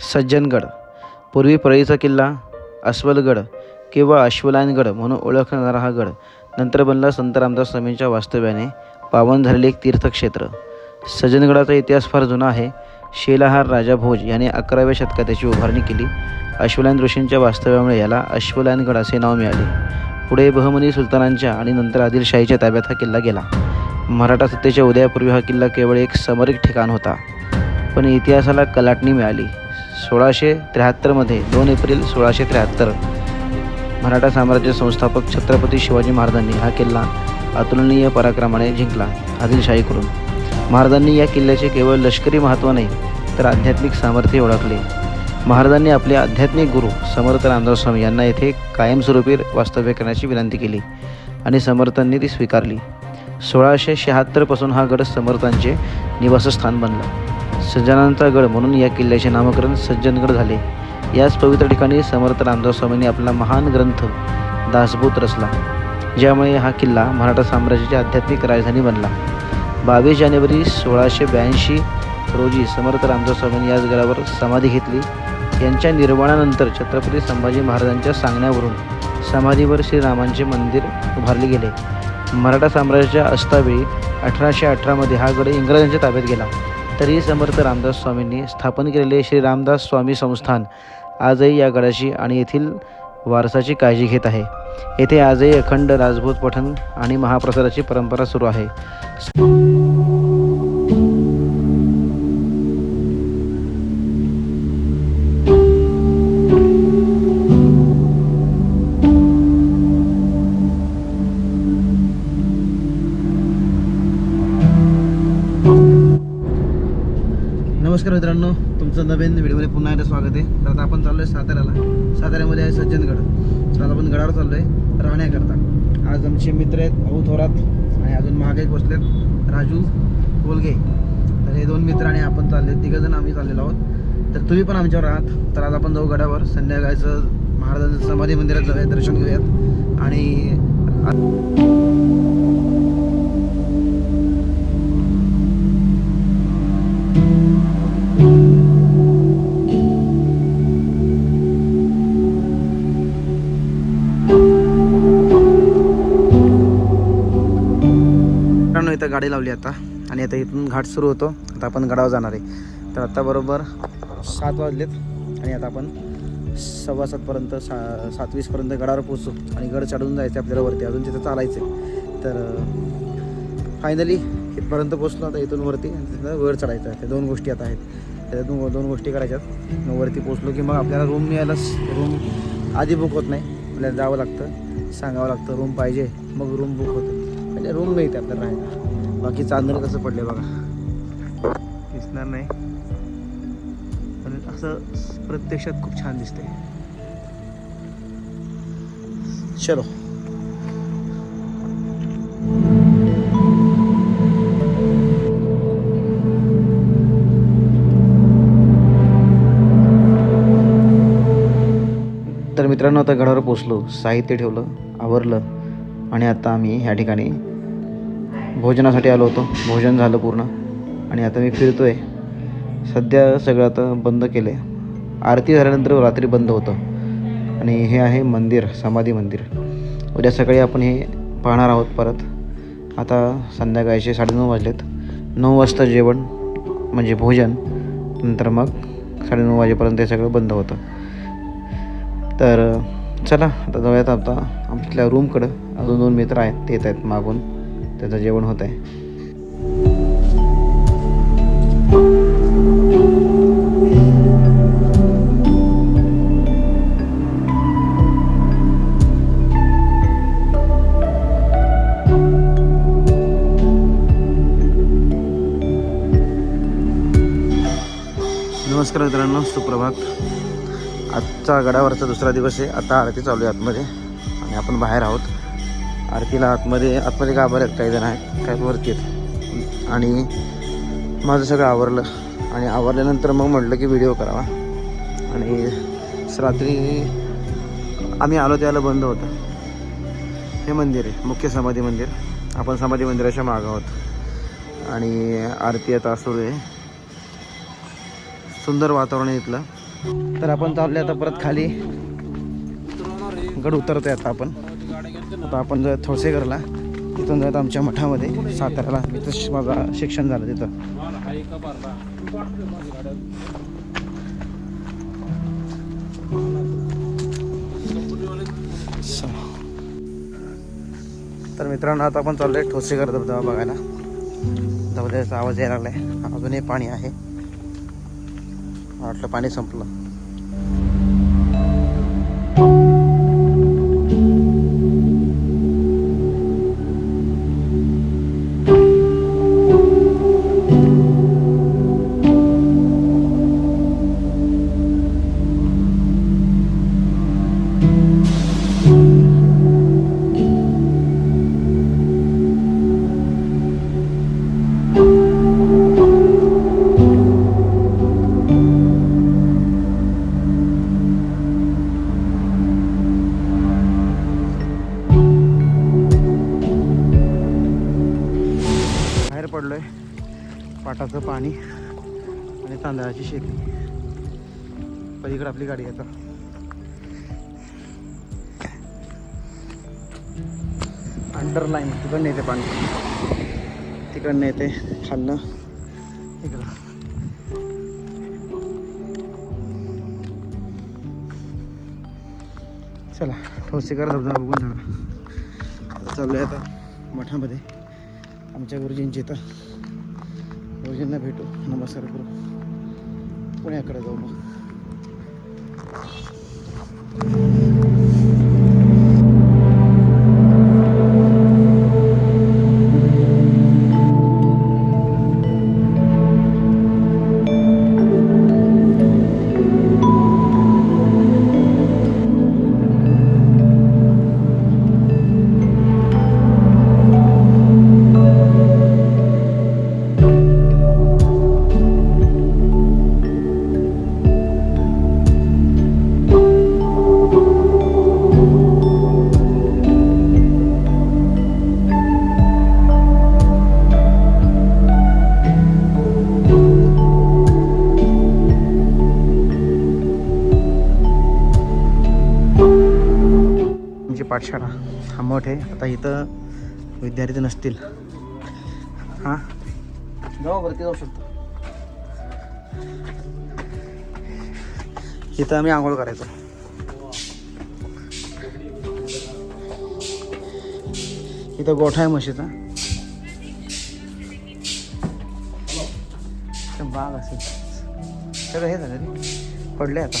सज्जनगड. पूर्वी परळीचा किल्ला अस्वलगड किंवा अश्वलायनगड म्हणून ओळखला जाणारा हा गड नंतर बनला संत रामदास स्वामींच्या वास्तव्याने पावन झालेले एक तीर्थक्षेत्र. सज्जनगडाचा इतिहास फार जुना आहे. शेलाहार राजा भोज याने अकराव्या शतकात त्याची उभारणी केली. अश्वलायन ऋषींच्या वास्तव्यामुळे याला अश्वलायनगड असे नाव मिळाले. पुढे बहमनी सुलतानांच्या आणि नंतर आदिलशाहीच्या ताब्यात हा किल्ला गेला. मराठा सत्तेच्या उदयापूर्वी हा किल्ला केवळ एक समरिक ठिकाण होता. पण इतिहासाला कलाटणी मिळाली. सोळाशे त्र्याहत्तरमध्ये दोन एप्रिल सोळाशे त्र्याहत्तर मराठा साम्राज्य संस्थापक छत्रपती शिवाजी महाराजांनी हा किल्ला अतुलनीय पराक्रमाने जिंकला आदिलशाहीकडून महाराजांनी या किल्ल्याचे केवळ लष्करी महत्त्व नाही तर आध्यात्मिक सामर्थ्य ओळखले. महाराजांनी आपले आध्यात्मिक गुरु समर्थ रामदास स्वामी यांना येथे कायमस्वरूपी वास्तव्य करण्याची विनंती केली आणि समर्थांनी ती स्वीकारली. सोळाशे शहात्तरपासून हा गड समर्थांचे निवासस्थान बनला. सज्जनांचा गड म्हणून या किल्ल्याचे नामकरण सज्जनगड झाले. याच पवित्र ठिकाणी समर्थ रामदास स्वामींनी आपला महान ग्रंथ दासबोध रचला. ज्यामुळे हा किल्ला मराठा साम्राज्याची आध्यात्मिक राजधानी बनला. बावीस जानेवारी सोळाशे ब्याऐंशी रोजी समर्थ रामदास स्वामींनी याच गडावर समाधी घेतली. यांच्या निर्माणानंतर छत्रपती संभाजी महाराजांच्या सांगण्यावरून समाधीवर श्रीरामांचे मंदिर उभारले गेले. मराठा साम्राज्याच्या अस्तावेळी अठराशे अठरामध्ये हा गड इंग्रजांच्या ताब्यात गेला. तरीही समर्थ रामदास स्वामींनी स्थापन केलेले श्री रामदास स्वामी संस्थान आजही या गडाची आणि येथील वारसाची काळजी घेत आहे. येथे आजही अखंड राजभूत पठण आणि महाप्रसादाची परंपरा सुरू आहे. नमस्कार मित्रांनो तुमचं नवीन व्हिडिओमध्ये पुन्हा एकदा स्वागत आहे. तर आता आपण चाललो आहे साताऱ्याला. साताऱ्यामध्ये आहे सज्जनगड. तर आता आपण गडावर चाललो आहे राहण्याकरता. आज आमचे मित्र आहेत भाऊ थोरात आणि अजून महागाई एक बसलेत राजू कोलगे तर हे दोन मित्र आणि आपण चालले तिघंजण आम्ही चाललेलो आहोत. तर तुम्ही पण आमच्यावर आहात तर आज आपण जाऊ गडावर. संध्याकाळचं महाराजांचं समाधी मंदिरात जाऊया दर्शन घेऊयात. आणि इथं गाडी लावली आता. आणि आता इथून घाट सुरू होतो. आता आपण गडावर जाणार आहे. तर आता बरोबर सात वाजलेत. आणि आता आपण सव्वा सातपर्यंत सा सातवीसपर्यंत गडावर पोचू आणि गड चढून जायचं आपल्याला वरती. अजून तिथं चालायचं आहे तर फायनली इथपर्यंत पोचलो आता इथून वरती. तिथं वर चढायचं आहे. त्या दोन गोष्टी आता आहेत. त्याच्यातून दोन गोष्टी करायच्यात. मग वरती पोचलो की मग आपल्याला रूम मिळायलाच रूम आधी बुक होत नाही. आपल्याला जावं लागतं. सांगावं लागतं. रूम पाहिजे. मग रूम बुक होतं. म्हणजे रूम मिळते आपल्याला राहायला. बाकी चांदणं कसं पडले बघा. दिसणार नाही. पण असं प्रत्यक्षात खूप छान दिसते चलो. तर मित्रांनो आता गडावर पोचलो साहित्य ठेवलं आवरलं. आणि आता आम्ही ह्या ठिकाणी भोजनासाठी आलो होतो. भोजन झालं पूर्ण. आणि आता मी फिरतो आहे सध्या सगळं आता बंद केलं आहे आरती झाल्यानंतर रात्री बंद होतं. आणि हे आहे मंदिर समाधी मंदिर. उद्या सकाळी आपण हे पाहणार आहोत परत. आता संध्याकाळचे साडेनऊ वाजलेत. नऊ वाजता जेवण म्हणजे भोजन. नंतर मग साडेनऊ वाजेपर्यंत हे सगळं बंद होतं. तर चला आता जाऊयात आता आपल्या रूमकडं अजून दोन मित्र आहेत ते येत आहेत मागून. त्याचं जेवण होत आहे नमस्कार मित्रांनो सुप्रभात. आजचा गडावरचा दुसरा दिवस आहे. आता आरती चालू आहे आतमध्ये. आणि आपण बाहेर आहोत. आरतीला आतमध्ये आतमध्ये का बरं आहेत काही जण आहेत काही वरती आहेत. आणि माझं सगळं आवरलं. आणि आवरल्यानंतर मग म्हटलं की व्हिडिओ करावा. आणि रात्री आम्ही आलो त्याला बंद होतं. हे मंदिर आहे मुख्य समाधी मंदिर. आपण समाधी मंदिराच्या मागं आहोत. आणि आरती आता सुरू आहे. सुंदर वातावरण आहे इथलं. तर आपण चालले आता परत खाली. गड उतरतोय आता आपण. आता आपण जर थोडसेकरला तिथून जात आमच्या मठामध्ये. साताऱ्याला. तिथं श- माझं शिक्षण झालं तिथं. स- तर मित्रांनो आता आपण चाललोय ठोसेकर धबधबा बघायला. धबधब्याचा आवाज यायला लागलाय. अजूनही पाणी आहे. वाटलं पाणी संपलं. आणि तांदळाची शेती. पलीकडे आपली गाडी आता. अंडरलाईन तिकडनं येते पाणी. तिकडनं येते खाल्लं. इकडं चला ठोसेकर धबधबा बघून जाणार आता आहे आता मठामध्ये. आमच्या गुरुजींची इथं. गुरुजींना भेटू. नमस्कार करू. पुण्याकडे जाऊ मग. पाठशाळा. हा मठ आहे. आता इथं विद्यार्थी नसतील. हां? जाऊ वरती जाऊ शकतो. इथं आम्ही आंघोळ करायचो. इथं गोठा आहे म्हशीचा. बाग असेल. सगळं हे झालं रे. पडले आता.